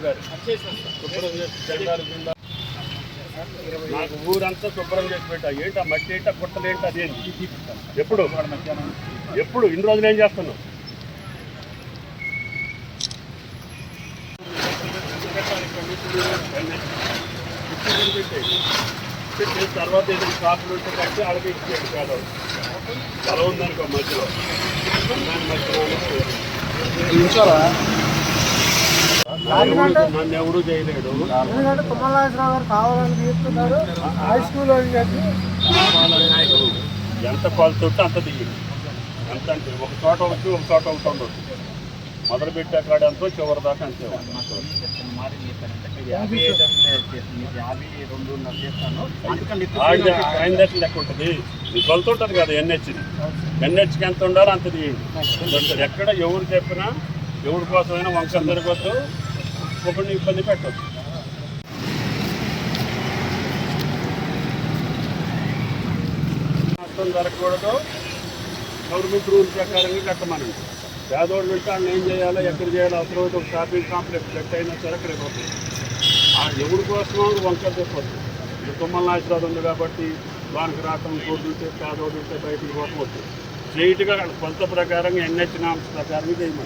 గారు శుభ్రం చేసి జెండాలు కింద నాకు ఊరంతా శుభ్రం చేసి పెట్టా ఏంటా మట్టి ఏంటా ఆ గుట్టలు ఏంటి అదేంటి ఎప్పుడు? ఎప్పుడు? ఇన్ని రోజులు ఏం చేస్తున్నావు? తర్వాత ఏదైనా షాపులు ఉంటే కట్టి అడిగి ఇచ్చేది కాదు తల ఉందనుకో మధ్యలో. దాని మధ్యలో ఎవడు చేయలేడు. ఎందుకంటే తుమ్మలనాగేశ్వరరావు గారు కావాలని తీస్తున్నారు హై స్కూల్ చెప్పి ఎంత కొలత ఉంటే అంత దిగి ఎంత అంటే ఒక చోట వచ్చి ఒక చోట ఒకటి ఉండదు మొదలు పెట్టే కాడ ఎంతో చివరి దాకా అంతే ఆయన దగ్గర లెక్క ఉంటుంది. ఈ కొలత ఉంటుంది కదా ఎన్హెచ్ ఎన్హెచ్కి ఎంత ఉండాలో అంత తీయండి. ఎక్కడ ఎవరు చెప్పినా ఎవరి కోసమైనా వంక జరగద్దు ఒకరిని ఇబ్బంది పెట్టద్దు నష్టం జరగకూడదు గవర్నమెంట్ రూల్ ప్రకారంగా కట్టమనండి. పేదోళ్ళు ఉంటే వాళ్ళు ఏం చేయాలో ఎక్కడ చేయాలో అవసరం అయితే ఒక షాపింగ్ కాంప్లెక్స్ సెట్ అయినా సరే అక్కడ ఇవ్వకూడదు ఆ ఎవరి కోసం వంకర చెప్పొద్దు. తుమ్మల ఆశీర్వాదం ఉంది కాబట్టి వానికి రావటం కోర్టు ఉంటే పేదోడు ఉంటే బయటకు పోవటం వద్దు స్ట్రైట్గా కొంత ప్రకారంగా ఎన్హెచ్ నామ్స్ ప్రకారంగా చేయమని.